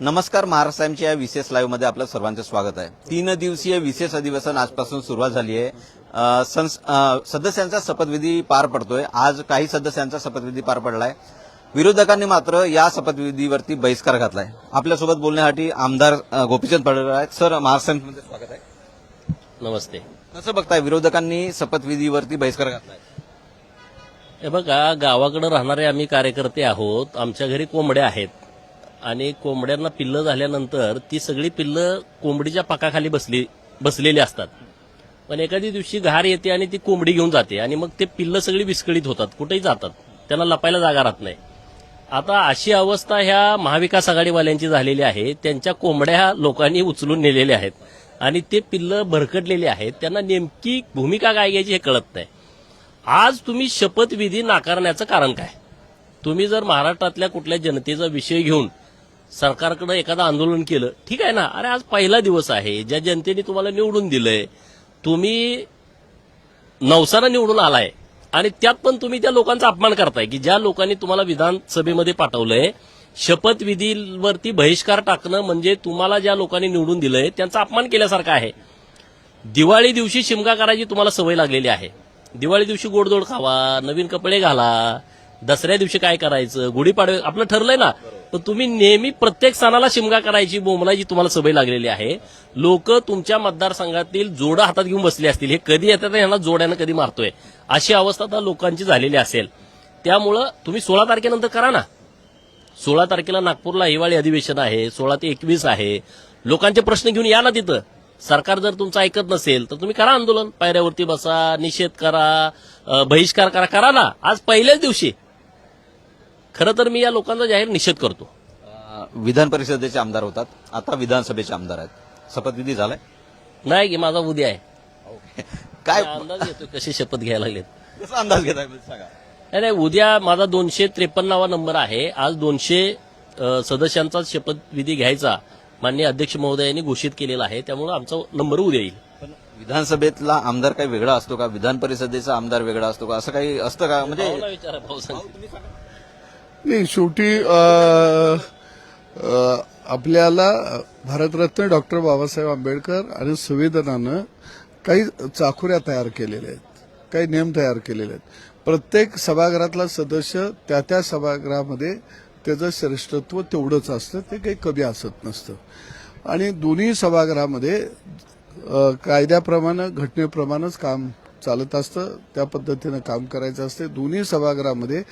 नमस्कार महाराष्ट्र टाइमच्या या विशेष लाईव्हमध्ये आपलं सर्वांचं स्वागत आहे. तीन दिवसीय विशेष अधिवेशन आजपासून सुरुवात झाली आहे. सदस्यांचा शपथविधी पार पडतोय. आज काही सदस्यांचा शपथविधी पार पडलाय. विरोधकांनी मात्र या शपथविधीवरती बहिष्कार घातलाय. आपल्यासोबत बोलण्यासाठी आमदार गोपीचंद पडळकर आहेत. सर महाराष्ट्र टाइम्समध्ये स्वागत आहे. नमस्ते. कसं बघताय विरोधकांनी शपथविधीवरती बहिष्कार घातलाय? हे बघा गावाकडे राहणारे आम्ही कार्यकर्ते आहोत. आमच्या घरी कोंबड्या आहेत. आणि कोंबड्यांना पिल्लं झाल्यानंतर ती सगळी पिल्लं कोंबडीच्या पाकाखाली बसली बसलेली असतात. पण एखादी दिवशी घार येते आणि ती कोंबडी घेऊन जाते. आणि मग ते पिल्लं सगळी विस्कळीत होतात. कुठेही जातात. त्यांना लपायला जागा राहत नाही. आता अशी अवस्था ह्या महाविकास आघाडीवाल्यांची झालेली आहे. त्यांच्या कोंबड्या लोकांनी उचलून नेलेल्या आहेत. आणि ते पिल्लं भरकटलेले आहेत. त्यांना नेमकी भूमिका काय घ्यायची हे कळत नाही. आज तुम्ही शपथविधी नाकारण्याचं कारण काय? तुम्ही जर महाराष्ट्रातल्या कुठल्या जनतेचा विषय घेऊन सरकारकडे एखादं आंदोलन केलं ठीक आहे ना? अरे आज पहिला दिवस आहे ज्या जनतेने तुम्हाला निवडून दिलंय तुम्ही नवसानं निवडून आलाय आणि त्यात पण तुम्ही त्या लोकांचा अपमान करताय की ज्या लोकांनी तुम्हाला विधानसभेमध्ये पाठवलंय शपथविधीवरती बहिष्कार टाकणं म्हणजे तुम्हाला ज्या लोकांनी निवडून दिलंय त्यांचा अपमान केल्यासारखं आहे. दिवाळी दिवशी शिमगा करायची तुम्हाला सवय लागलेली आहे. दिवाळी दिवशी गोडधोड खावा नवीन कपडे घाला दसऱ्या दिवशी काय करायचं गुढीपाडवे आपलं ठरलंय ना. तर तुम्ही नेहमी प्रत्येक सणाला शिमगा करायची बोंबलायची तुम्हाला सवय लागलेली आहे. लोक तुमच्या मतदारसंघातील जोडं हातात घेऊन बसले असतील. हे कधी येतात यांना जोड्यानं कधी मारतोय. अशी अवस्था आता लोकांची झालेली असेल. त्यामुळं तुम्ही सोळा तारखेनंतर करा ना. सोळा तारखेला नागपूरला हिवाळी अधिवेशन आहे सोळा ते एकवीस आहे. लोकांचे प्रश्न घेऊन या ना तिथं. सरकार जर तुमचं ऐकत नसेल तर तुम्ही करा आंदोलन. पायऱ्यावरती बसा निषेध करा बहिष्कार करा करा ना. आज पहिल्याच दिवशी. खरं तर मी या लोकांचा जाहीर निषेध करतो. विधान परिषदेचे आमदार होतात. आता विधानसभेचे आमदार आहेत. शपथविधी झालाय? नाही की माझा उद्या आहे. काय अंदाज घेतो कशी शपथ घ्यायला लागलेत. अंदाज घेताय? म्हणजे सांगा. नाही उद्या माझा दोनशे त्रेपन्नावा नंबर आहे. आज दोनशे अ, सदस्यांचा शपथविधी घ्यायचा. माननीय अध्यक्ष महोदयांनी घोषित केलेला आहे त्यामुळे आमचा नंबर उद्या येईल. विधानसभेतला आमदार काही वेगळा असतो का? विधान परिषदेचा आमदार वेगळा असतो का? असं काही असतं का? म्हणजे भाऊला विचारा भाऊ सांगतील. नाही शेवटी अ, अ, आपल्याला भारतरत्न डॉक्टर बाबासाहेब आंबेडकर आणि संविधानानं काही चाखुऱ्या तयार केलेल्या आहेत. काही नियम तयार केलेले आहेत. प्रत्येक सभागृहातला सदस्य त्या त्या सभागृहामध्ये त्याचं श्रेष्ठत्व तेवढंच असतं ते काही कमी असत नसतं. आणि दोन्ही सभागृहामध्ये कायद्याप्रमाणे घटनेप्रमाणेच काम चालत असतं त्या पद्धतीनं काम करायचं असते. दोन्ही सभागृहामध्ये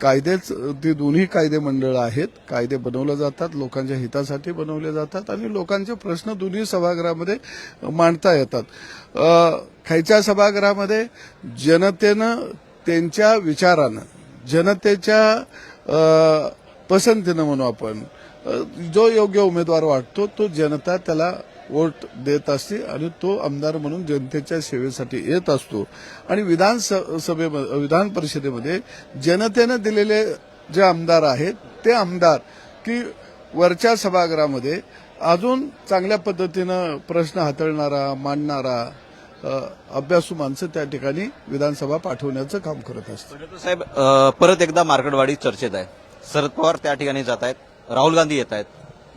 कायदेच ते दोन्ही कायदे मंडळ आहेत कायदे बनवले जातात लोकांच्या हितासाठी बनवले जातात आणि लोकांचे प्रश्न दोन्ही सभागृहामध्ये मांडता येतात. खायच्या सभागृहामध्ये जनतेनं त्यांच्या विचारानं जनतेच्या पसंतीनं म्हणू आपण. जो योग्य उमेदवार वाटतो तो जनता त्याला वोट देत असते आणि तो आमदार म्हणून जनतेच्या सेवेसाठी येत असतो. आणि विधान विधान परिषदेमध्ये जनतेनं दिलेले जे आमदार आहेत ते आमदार की वरच्या सभागृहामध्ये अजून चांगल्या पद्धतीनं प्रश्न हाताळणारा मांडणारा अभ्यासू माणसं त्या ठिकाणी विधानसभा पाठवण्याचं काम करत असतं साहेब परत एकदा मार्केटवाडी चर्चेत आहे. शरद पवार त्या ठिकाणी जात आहेत. राहुल गांधी येत आहेत.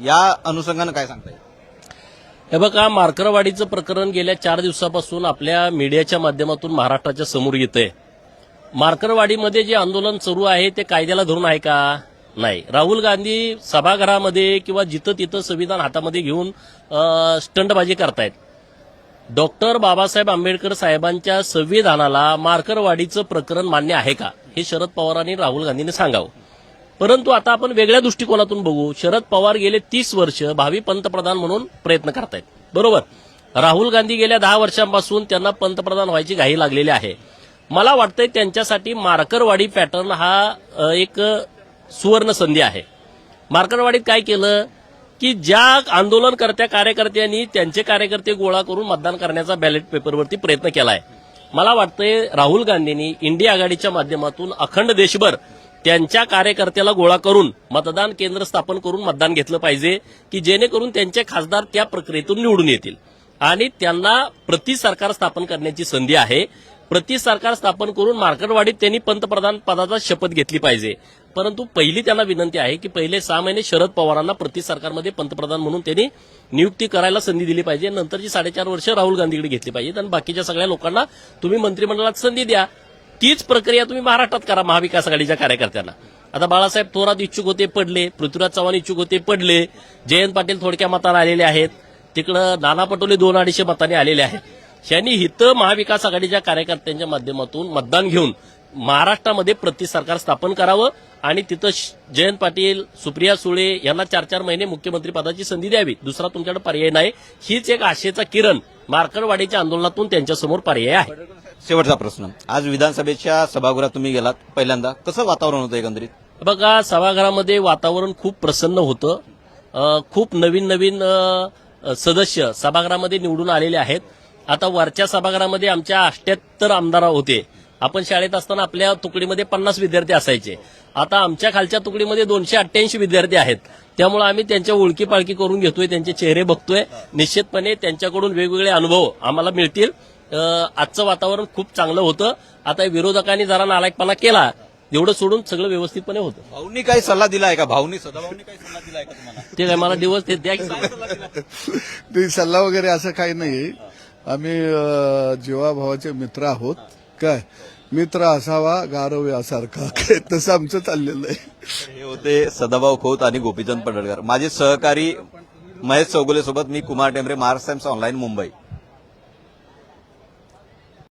या अनुषंगानं काय सांगताय हे बघा मार्करवाडीचं प्रकरण गेल्या चार दिवसापासून आपल्या मीडियाच्या माध्यमातून महाराष्ट्राच्या समोर येतंय. मार्करवाडीमध्ये जे आंदोलन सुरू आहे ते कायद्याला धरून आहे का? नाही. राहुल गांधी सभागृहामध्ये किंवा जिथं तिथं संविधान हातामध्ये घेऊन स्टंटबाजी करतायत. डॉक्टर बाबासाहेब आंबेडकर साहेबांच्या संविधानाला मार्करवाडीचं प्रकरण मान्य आहे का? हे शरद पवारांनी राहुल गांधींनी सांगावं. परंतु आता आपण वेगळ्या दृष्टिकोनातून बघू. शरद पवार गेले तीस वर्ष भावी पंतप्रधान म्हणून प्रयत्न करतायत. बरोबर? राहुल गांधी गेल्या दहा वर्षांपासून त्यांना पंतप्रधान व्हायची घाई लागलेली आहे. मला वाटतंय त्यांच्यासाठी मार्करवाडी पॅटर्न हा एक सुवर्ण संधी आहे. मार्करवाडीत काय केलं? की ज्या आंदोलनकर्त्या कार्यकर्त्यांनी त्यांचे कार्यकर्ते गोळा करून मतदान करण्याचा बॅलेट पेपरवरती प्रयत्न केलाय. मला वाटतंय राहुल गांधींनी इंडिया आघाडीच्या माध्यमातून अखंड देशभर त्यांच्या कार्यकर्त्याला गोळा करून मतदान केंद्र स्थापन करून मतदान घेतलं पाहिजे की जेणेकरून त्यांचे खासदार त्या प्रक्रियेतून निवडून येतील. आणि त्यांना प्रति सरकार स्थापन करण्याची संधी आहे. प्रति सरकार स्थापन करून मार्केटवाडीत त्यांनी पंतप्रधान पदाचा शपथ घेतली पाहिजे. परंतु पहिली त्यांना विनंती आहे की पहिले सहा महिने शरद पवारांना प्रति सरकारमध्ये पंतप्रधान म्हणून त्यांनी नियुक्ती करायला संधी दिली पाहिजे. नंतरची साडेचार वर्ष राहुल गांधीकडे घेतली पाहिजेत. आणि बाकीच्या सगळ्या लोकांना तुम्ही मंत्रिमंडळात संधी द्या. तीच प्रक्रिया तुम्ही महाराष्ट्रात करा महाविकास आघाडीच्या कार्यकर्त्यांना. आता बाळासाहेब थोरात इच्छुक होते पडले. पृथ्वीराज चव्हाण इच्छुक होते पडले. जयंत पाटील थोडक्या मताने आलेले आहेत. तिकडं नाना पटोले दोन अडीचशे मताने आलेले आहेत. यांनी हिथं महाविकास आघाडीच्या कार्यकर्त्यांच्या माध्यमातून मतदान घेऊन महाराष्ट्रामध्ये प्रति सरकार स्थापन करावं आणि तिथं जयंत पाटील सुप्रिया सुळे यांना चार चार महिने मुख्यमंत्री पदाची संधी द्यावी. दुसरा तुमच्याकडे पर्याय नाही. हीच एक आशेचा किरण मार्करवाडीच्या आंदोलनातून त्यांच्यासमोर पर्याय आहे. शेवटचा प्रश्न. आज विधानसभेच्या सभागृहात तुम्ही गेलात. पहिल्यांदा कसं वातावरण होतं एकंदरीत? बघा सभागृहामध्ये वातावरण खूप प्रसन्न होतं. खूप नवीन नवीन सदस्य सभागृहामध्ये निवडून आलेले आहेत. आता वरच्या सभागृहामध्ये आमच्या अष्ट्याहत्तर आमदार होते. आपण शाळेत असताना आपल्या तुकडीमध्ये पन्नास विद्यार्थी असायचे. आता आमच्या खालच्या तुकडीमध्ये दोनशे अठ्ठ्याऐंशी विद्यार्थी आहेत. त्यामुळे आम्ही त्यांच्या ओळखी पाळखी करून घेतोय त्यांचे चेहरे बघतोय. निश्चितपणे त्यांच्याकडून वेगवेगळे अनुभव आम्हाला मिळतील. आजचं वातावरण खूप चांगलं होतं. आता विरोधकांनी जरा नालायकपणा केला. एवढं सोडून सगळं व्यवस्थितपणे होतं. भाऊनी काही सल्ला दिलाय का? भाऊनी सदाभाऊनी काही सल्ला दिलाय का तुम्हाला? ते काय मला दिवस ते द्या की. ते सल्ला वगैरे असं काही नाही आम्ही अं, जीवाभावाचे मित्र आहोत. काय? मित्र असावा गारव यासारखा. काय तसं आमचं चाललेलं आहे. हे होते सदाभाऊ खोत आणि गोपीचंद पडळकर माझे सहकारी महेश चौगुले सोबत मी कुमार टेंबरे महाराष्ट्र टाइम्स ऑनलाईन मुंबई.